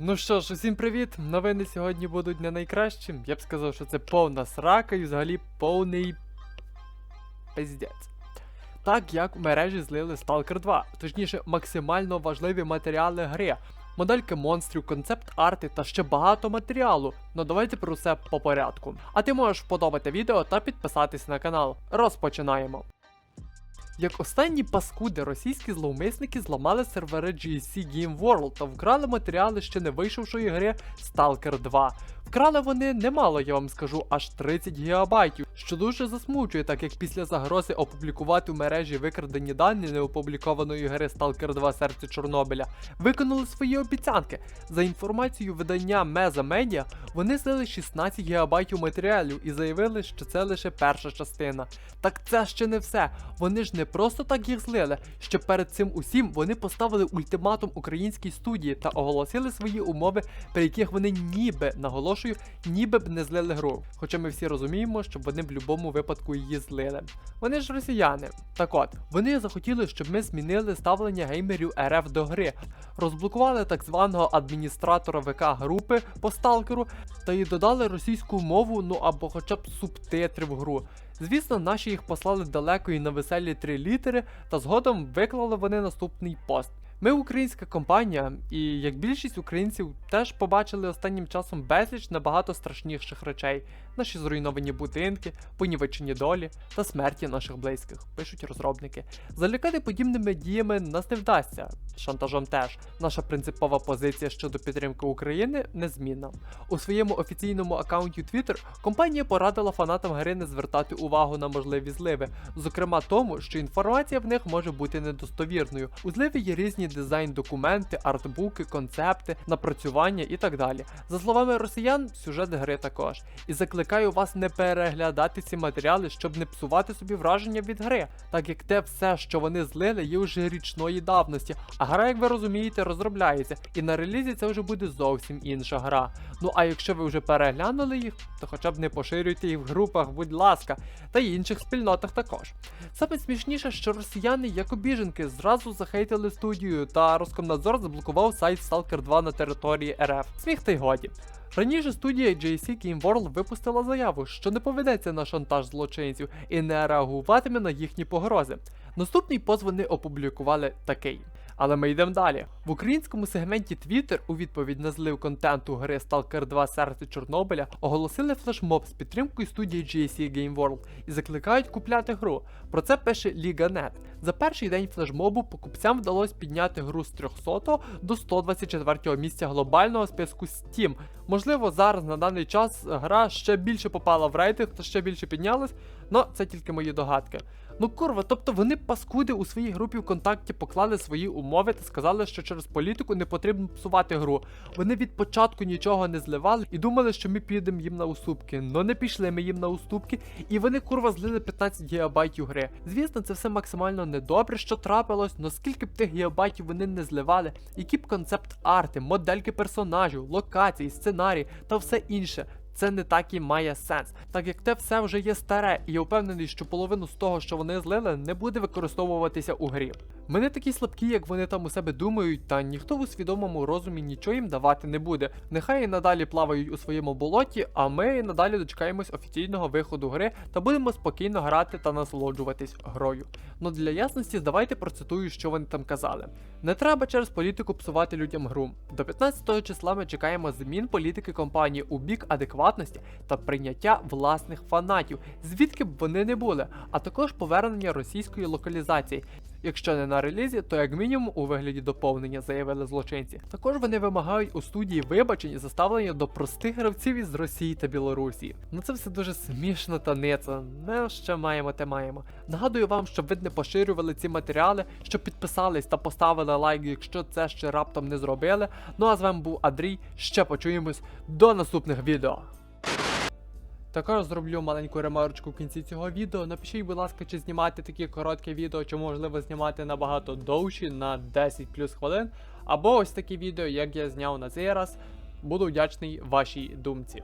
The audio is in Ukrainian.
Ну що ж, усім привіт! Новини сьогодні будуть не найкращі. Я б сказав, що це повна срака і взагалі повний пиздець. Так як в мережі злили Stalker 2, точніше, максимально важливі матеріали гри, модельки монстрів, концепт арти та ще багато матеріалу. Ну давайте про все по порядку. А ти можеш вподобати відео та підписатись на канал. Розпочинаємо. Як останні паскуди, російські зловмисники зламали сервери GSC Game World та вкрали матеріали ще не вийшовшої гри Stalker 2. Вкрали вони немало, я вам скажу, аж 30 гігабайтів, що дуже засмучує, так як після загрози опублікувати в мережі викрадені дані неопублікованої гри Stalker 2 Серце Чорнобиля, виконали свої обіцянки. За інформацією видання Меза Медіа, вони злили 16 гігабайтів матеріалів і заявили, що це лише перша частина. Так це ще не все. Вони ж не просто так їх злили. Ще перед цим усім вони поставили ультиматум українській студії та оголосили свої умови, при яких вони ніби наголошую, ніби б не злили гру. Хоча ми всі розуміємо, що вони в будь-якому випадку її злили. Вони ж росіяни. Так от, вони захотіли, щоб ми змінили ставлення геймерів РФ до гри, розблокували так званого адміністратора ВК групи по сталкеру та й додали російську мову, ну або хоча б субтитри в гру. Звісно, наші їх послали далеко і на веселі три літери, та згодом виклали вони наступний пост. Ми українська компанія, і як більшість українців теж побачили останнім часом безліч набагато страшніших речей: наші зруйновані будинки, понівечені долі та смерті наших близьких, пишуть розробники. Залякати подібними діями нас не вдасться. Шантажом теж. Наша принципова позиція щодо підтримки України незмінна. У своєму офіційному аккаунті Twitter компанія порадила фанатам гри не звертати увагу на можливі зливи, зокрема тому, що інформація в них може бути недостовірною. У зливі є різні дизайн-документи, артбуки, концепти, напрацювання і так далі. За словами росіян, сюжет гри також. І закликаю вас не переглядати ці матеріали, щоб не псувати собі враження від гри, так як те все, що вони злили, є вже річної давності. А гра, як ви розумієте, розробляється, і на релізі це вже буде зовсім інша гра. Ну а якщо ви вже переглянули їх, то хоча б не поширюйте їх в групах, будь ласка, та й інших спільнотах також. Саме смішніше, що росіяни, як обіженки, зразу захейтили студію, та Роскомнадзор заблокував сайт Stalker 2 на території РФ. Сміх та й годі. Раніше студія JC Game World випустила заяву, що не поведеться на шантаж злочинців і не реагуватиме на їхні погрози. Наступний позвони вони опублікували такий. Але ми йдемо далі. В українському сегменті Twitter у відповідь на злив контенту гри Stalker 2 Серце Чорнобиля оголосили флешмоб з підтримкою студії GSC Game World і закликають купляти гру. Про це пише Liga.net. За перший день флешмобу покупцям вдалося підняти гру з 300 до 124 місця глобального списку Steam. Можливо, зараз на даний час гра ще більше попала в рейтинг та ще більше піднялась, але це тільки мої догадки. Ну курва, тобто вони паскуди у своїй групі ВКонтакті поклали свої умови та сказали, що через політику не потрібно псувати гру. Вони від початку нічого не зливали і думали, що ми підемо їм на уступки. Но не пішли ми їм на уступки, і вони курва злили 15 гігабайтів гри. Звісно, це все максимально недобре, що трапилось, но скільки б тих гігабайтів вони не зливали, які б концепт арти, модельки персонажів, локацій, сценарій та все інше. Це не так і має сенс, так як те все вже є старе, і я впевнений, що половину з того, що вони злили, не буде використовуватися у грі. Ми не такі слабкі, як вони там у себе думають, та ніхто у свідомому розумі нічого їм давати не буде. Нехай і надалі плавають у своєму болоті, а ми надалі дочекаємось офіційного виходу гри та будемо спокійно грати та насолоджуватись грою. Ну для ясності, давайте процитую, що вони там казали. Не треба через політику псувати людям гру. До 15 числа ми чекаємо змін політики компанії у бік адекватності та прийняття власних фанатів, звідки б вони не були, а також повернення російської локалізації. Якщо не на релізі, то як мінімум у вигляді доповнення заявили злочинці. Також вони вимагають у студії вибачень за ставлення до простих гравців із Росії та Білорусі. Ну це все дуже смішно та ницо. Не що маємо, те маємо. Нагадую вам, щоб ви не поширювали ці матеріали, щоб підписались та поставили лайк, якщо це ще раптом не зробили. Ну а з вами був Андрій. Ще почуємось до наступних відео. Також зроблю маленьку ремарочку в кінці цього відео. Напишіть, будь ласка, чи знімати такі короткі відео, чи можливо знімати набагато довші на 10 плюс хвилин. Або ось такі відео, як я зняв на цей раз. Буду вдячний вашій думці.